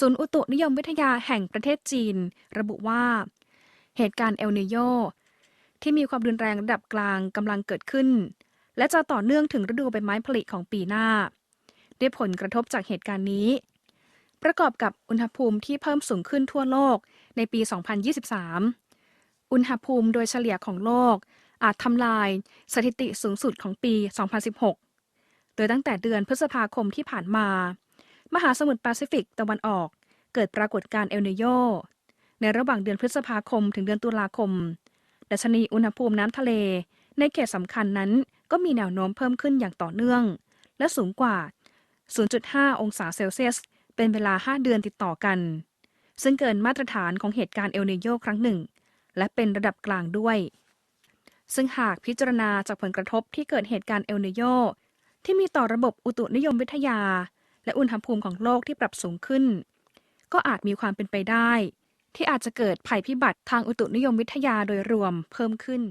ศูนย์อุตุนิยมวิทยาแห่งประเทศจีน ระบุว่า เหตุการณ์เอลนิโยที่มีความรุนแรงระดับกลางกำลังเกิดขึ้น และจะต่อเนื่องถึงฤดูใบไม้ผลิของปีหน้า ได้ผลกระทบจากเหตุการณ์นี้ ประกอบกับอุณหภูมิที่เพิ่มสูงขึ้นทั่วโลกในปี 2023 อุณหภูมิโดยเฉลี่ยของโลก อาจทำลายสถิติสูงสุดของปี 2016 โดยตั้งแต่เดือนพฤษภาคมที่ผ่านมา มหาสมุทรแปซิฟิกตะวันออก เกิดปรากฏการณ์เอลนิโยในระหว่างเดือนพฤษภาคมถึงเดือนตุลาคม ดัชนีอุณหภูมิน้ำทะเล ในเขตสำคัญนั้นก็มีแนวโน้มเพิ่มขึ้นอย่างต่อเนื่อง และสูงกว่า 0.5 องศาเซลเซียส เป็นเวลา 5 เดือนติดต่อกัน ซึ่งเกินมาตรฐานของเหตุการณ์เอลนิโยครั้งหนึ่ง และเป็นระดับกลางด้วย ซึ่งหากพิจารณาจากผลกระทบที่เกิดเหตุการณ์เอลนิโยที่มีต่อระบบอุตุนิยมวิทยา และอุณหภูมิของโลกที่ปรับสูงขึ้น ก็อาจมีความเป็นไปได้ ที่อาจจะเกิดภัยพิบัติทางอุตุนิยมวิทยาโดยรวมเพิ่มขึ้น